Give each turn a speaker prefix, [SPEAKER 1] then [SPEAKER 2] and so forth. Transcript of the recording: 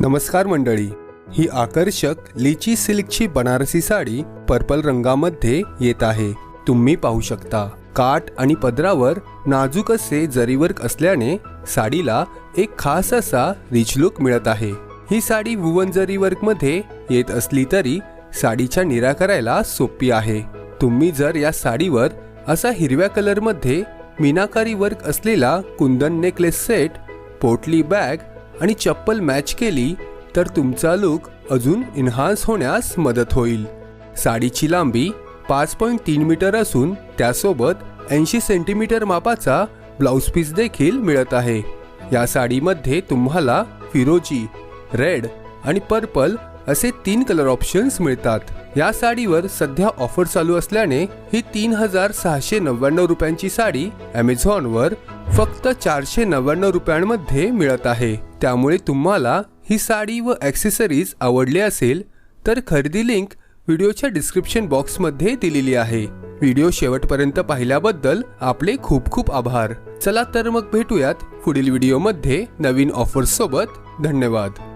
[SPEAKER 1] नमस्कार मंडळी. ही आकर्षक लिची सिल्कची बनारसी साडी पर्पल रंगामध्ये येत आहे. तुम्ही पाहू शकता काठ आणि पदरावर नाजूक असे जरीवर्क असल्याने साडीला एक खास असा रिच लुक मिळत आहे. ही साडी वुवन जरी मध्ये येत असली तरी साडीच्या निरा करायला सोपी आहे. तुम्ही जर या साडीवर असा हिरव्या कलरमध्ये मीनाकारी वर्क असलेला kundan necklace set potli bag आणि चप्पल मॅच केली तर तुमचा लुक अजून इन्हान्स होण्यास मदत होईल. साडीची लांबी पाच पॉईंट तीन मीटर असून त्यासोबत ऐंशी सेंटीमीटर मापाचा ब्लाऊज पीस देखील मिळत आहे. या साडीमध्ये तुम्हाला फिरोजी रेड आणि पर्पल असे तीन कलर ऑप्शन्स मिळतात. या साडीवर सध्या ऑफर चालू असल्याने ही तीन हजार सहाशे नव्याण्णव रुपयांची साडी ॲमेझॉनवर फक्त चारशे नव्याण्णव रुपयांमध्ये मिळत आहे. त्यामुळे तुम्हाला ही साडी व ॲक्सेसरीज आवडली असेल तर खरेदी लिंक व्हिडिओच्या डिस्क्रिप्शन बॉक्समध्ये दिलेली आहे. व्हिडिओ शेवटपर्यंत पाहिल्याबद्दल आपले खूप खूप आभार. चला तर मग भेटूयात पुढील व्हिडिओमध्ये नवीन ऑफर्ससोबत धन्यवाद.